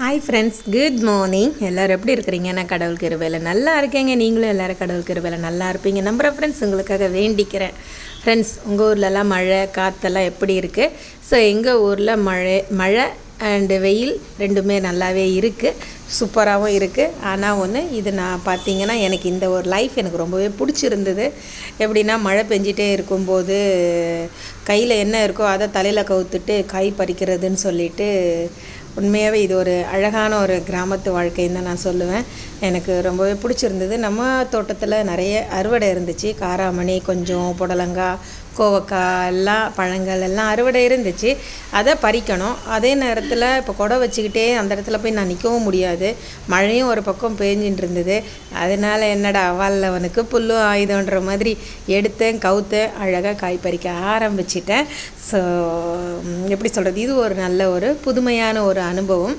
Hi friends good morning எல்லோரும் எப்படி இருக்கிறீங்க? நான் கடவுள் கிருபையில் நல்லா இருக்கேங்க. நீங்களும் எல்லோரும் கடவுள் கிருபையில் நல்லா இருப்பீங்க. நம்புகிற ஃப்ரெண்ட்ஸ் உங்களுக்காக வேண்டிக்கிறேன். ஃப்ரெண்ட்ஸ் உங்கள் ஊர்லலாம் மழை காற்றெல்லாம் எப்படி இருக்குது ஸோ எங்கள் ஊரில் மழை மழை அண்டு வெயில் ரெண்டுமே நல்லாவே இருக்குது சூப்பராகவும் இருக்குது ஆனால் ஒன்று இது நான் பார்த்தீங்கன்னா எனக்கு இந்த ஒரு லைஃப் எனக்கு ரொம்பவே பிடிச்சிருந்தது. எப்படின்னா மழை பெஞ்சிட்டே இருக்கும்போது கையில் என்ன இருக்கோ அதை தலையில் கவுத்துட்டு காய் பறிக்கிறதுன்னு சொல்லிட்டு உண்மையாகவே இது ஒரு அழகான ஒரு கிராமத்து வாழ்க்கைன்னு தான் நான் சொல்லுவேன். எனக்கு ரொம்பவே பிடிச்சிருந்தது. நம்ம தோட்டத்தில் நிறைய அறுவடை இருந்துச்சு. காராமணி கொஞ்சம் புடலங்காய் கோவக்காய் எல்லாம் பழங்கள் எல்லாம் அறுவடை இருந்துச்சு. அதை பறிக்கணும். அதே நேரத்தில் இப்போ கொடை வச்சுக்கிட்டே அந்த இடத்துல போய் நான் நிற்கவும் முடியாது. மழையும் ஒரு பக்கம் பேஞ்சின்னு இருந்தது. அதனால் என்னடா அவனுக்கு புல்லும் ஆயுதன்ற மாதிரி எடுத்தேன் கவுத்தேன். அழகாக காய் பறிக்க ஆரம்பிச்சிட்டேன். ஸோ எப்படி சொல்கிறது இது ஒரு நல்ல ஒரு புதுமையான ஒரு அனுபவம்.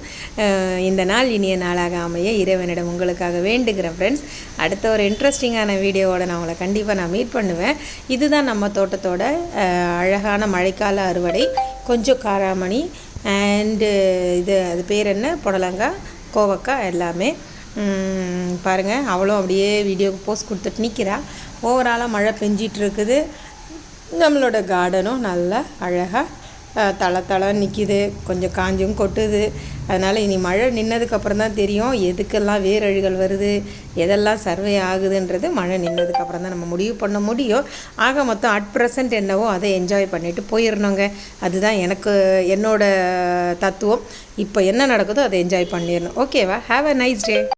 இந்த நாள் இனிய நாளாக அமைய இறைவனிடம் உங்களுக்காக வேண்டுகிறேன் ஃப்ரெண்ட்ஸ் அடுத்த ஒரு இன்ட்ரெஸ்டிங்கான வீடியோவோட நான் உங்களை கண்டிப்பாக நான் மீட் பண்ணுவேன். இதுதான் நம்ம தோட்டத்தோட அழகான மழைக்கால அறுவடை. கொஞ்சம் காராமணி அண்டு இது அது பேர் என்ன? புடலங்காய் கோவக்காய் எல்லாமே. பாருங்கள் அவளும் அப்படியே வீடியோக்கு போஸ்ட் கொடுத்துட்டு நிற்கிறா ஓவராலாக மழை பெஞ்சிகிட்டு இருக்குது. நம்மளோட கார்டனும் நல்லா அழகாக தள தளம் நிற்கிது கொஞ்சம் காஞ்சும் கொட்டுது. அதனால் இனி மழை நின்னதுக்கப்புறம் தான் தெரியும் எதுக்கெல்லாம் வேரழுகள் வருது எதெல்லாம் சர்வே ஆகுதுன்றது மழை நின்னதுக்கப்புறம் தான் நம்ம முடிவு பண்ண முடியும். ஆக மொத்தம் அட் ப்ரெசன்ட் என்னவோ அதை என்ஜாய் பண்ணிவிட்டு போயிடணுங்க அதுதான் எனக்கு என்னோட தத்துவம். இப்போ என்ன நடக்குதோ அதை என்ஜாய் பண்ணிடணும் ஓகேவா ஹாவ் அ நைஸ் டே